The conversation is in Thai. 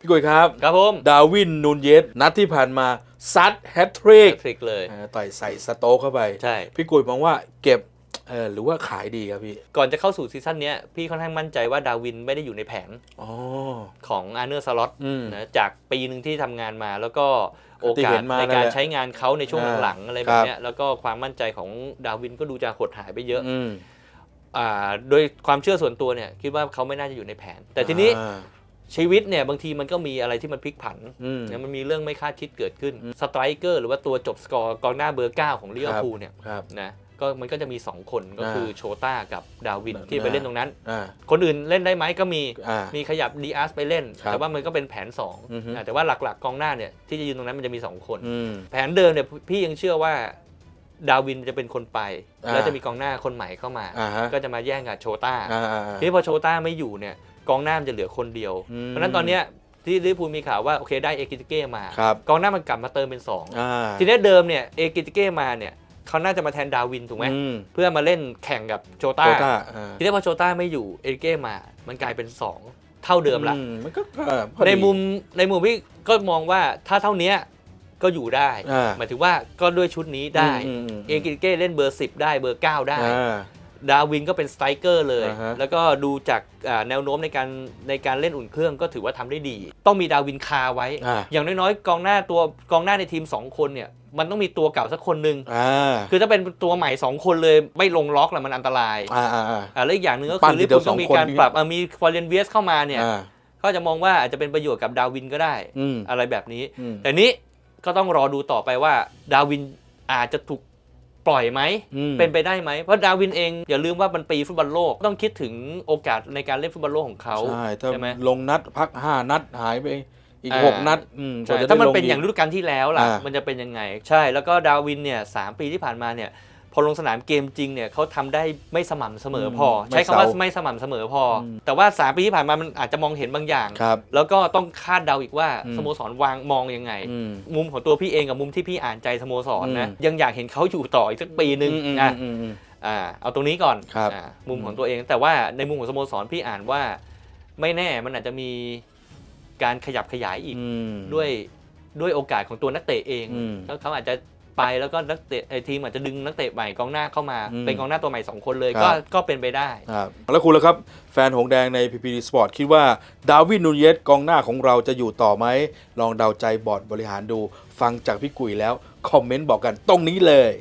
พี่กุยครับ ครับผม ดาร์วินนูนเยสนัดที่ผ่านมาซัดแฮตทริกทริกเลยต่อยใส่สโต๊กเข้าไป ใช่ พี่กุยมองว่าเก็บเออหรือว่าขายดีครับพี่ ก่อนจะเข้าสู่ซีซั่นเนี้ยพี่ค่อนข้างมั่นใจว่าดาวินไม่ได้อยู่ในแผนอ๋อของอาร์เนอร์สล็อตอืมนะจากปีหนึ่งที่ทำงานมาแล้วก็โอที่กาเห็สนมาในนั่นการแหละใช้งานเขาในช่วงอ่าหลังๆอะไรแบครับบเนี้ยแล้วก็ความมั่นใจของดาวินก็ดูจะหดหายไปเยอะอืมอ่าโดยความเชื่อส่วนตัวเนี่ยคิดว่าเขาไม่น่าจะอยู่ในแผน แต่ทีนี้อ่า ชีวิตเนี่ยบางทีมันก็มีอะไรที่มันพลิกผันอืมนะมันมีเรื่องไม่คาดคิดเกิดขึ้นสไตรเกอร์หรือว่าตัวจบสกอร์กองหน้าเบอร์ 9 ของลิเวอร์พูลเนี่ยครับนะก็มันก็จะมี 2 คนก็อ่าคือโชต้ากับดาวินอ่าที่ไปเล่นตรงนั้นอ่าคนอื่นเล่นได้ไหมก็มีอ่ามีขยับดีอาร์สไปเล่นครับแต่ว่ามันก็เป็นแผน2องอือฮึอ่าแต่ว่าหลักๆกองหน้าเนี่ยที่จะยืนตรงนั้นมันจะมี 2 คนอืมแผนเดิมเนี่ยพี่ยังเชื่อว่าดาวินจะเป็นคนไปอ่าแล้วจะมีกองหน้าคนใหม่เข้ามาอ่าฮะก็จะมาแย่งกับโชต้าอ่าอ่าทีนี้พอโชต้าไม่อยู่เนี่ย กองหน้ามันจะเหลือคนเดียว อืมเพราะฉะนั้นตอนเนี้ยที่ลิเวอร์พูลมีข่าวว่าโอเคได้เอกิติเก้มา ครับ กองหน้ามันกลับมาเติมเป็น2อ่าทีนี้เดิมเนี่ยเอกิติเก้มาเนี่ยเขาน่าจะมาแทนดาวินถูกไหมอืมเพื่อมาเล่นแข่งกับโชต้าโตต้าอ่าทีนี้พอโชต้าไม่อยู่เอกิติเก้มา มันกลายเป็น2เท่าเดิมละ อืมันก็เออพอดี ในมุมในมุมพี่ก็มองว่าถ้าเท่าเนี้ยก็อยู่ได้อ่าหมายถึงว่าก็ด้วยชุดนี้ได้ อืมอืมเอกิติเก้เล่นเบอร์ 10 ได้เบอร์ 9 ได้ อ่า ดาวินก็เป็นสไตรเกอร์เลย อ่าฮะ แล้วก็ดูจากอ่าแนวโน้มในการในการเล่นอุ่นเครื่องก็ถือว่าทำได้ดี ต้องมีดาวินคาไว้ อ่าอย่างน้อยๆ กองหน้าตัวกองหน้าในทีม 2 คนเนี่ยมันต้องมีตัวเก่าสักคนหนึ่งอ่าคือถ้าเป็นตัวใหม่ 2 คนเลยไม่ลงล็อกแล้วมันอันตรายอ่าอ่าอ่า อ่าแล้วอีกอย่างหนึ่งก็ปั้คืนอทีลิเดีเวยอวร์พูลต้องมีสองคน การปรับอะมีฟอร์เรนเวียสเข้ามาเนี่ยอ่าก็จะมองว่าอาจจะเป็นประโยชน์กับดาวินก็ได้ อืมอะไรแบบนี้ อืมแต่นี้ก็ต้องรอดูต่อไปว่าดาวินอาจจะถูก ปล่อยไหม อืม เป็นไปได้ไหมเพราะดาวินเองอย่าลืมว่ามันปีฟุตบอลโลกต้องคิดถึงโอกาสในการเล่นฟุตบอลโลกของเขา ใช่ถ้าใช่ไหมลงนัดพักห้านัดหายไปอีกอ่า หกนัดอืมกใช่ว่จะได้ถ้ามันลงเป็นอย่างกฤดูกาลที่แล้วล่ะ อ่ามัมันจะเป็นยังไง ใช่แล้วก็ดาวินเนี่ยสามปีที่ผ่านมาเนี่ยพ อลงสนามเกมจริงเนี่ยเขาทำได้ไม่สม่ำเสมอพอไม่ใช้คำว่าเสาไม่สม่ำเสมอพออมแต่ว่าสามปีที่ผ่านมามันอาจจะมองเห็นบางอย่างครับแล้วก็ต้องคาดเดาอีกว่าอืมสโมสรวางมองยังไงอืมมุมของตัวพี่เองกับมุมที่พี่อ่านใจสโมสรนะอืมยังอยากเห็นเขาอยู่ต่ออีกสักปีหนึ่งอืมนะอืมอืมอ่าเอาตรงนี้ก่อนครับอ่ามุมของตัวเอง แต่ว่าในมุมของสโมสรพี่อ่านว่า ไม่แน่มันอาจจะมีการขยับขยายอีกอืมด้วยด้วยโอกาสของตัวนักเตะเองอืมแล้วเขาอาจจะ ไปแล้วก็นักเตะไอ้ทีมอาจจะดึงนักเตะใหม่กองหน้าเข้ามา อืมเป็นกองหน้าตัวใหม่สองคนเลยครับก็ก็เป็นไปได้ ครับแล้วคุณล่ะครับ แฟนหงแดงใน PPD Sport คิดว่า ดาวินนูนเยสกองหน้าของเราจะอยู่ต่อไหม ลองเดาใจบอร์ดบริหารดู ฟังจากพี่กุยแล้ว คอมเมนต์บอกกันตรงนี้เลย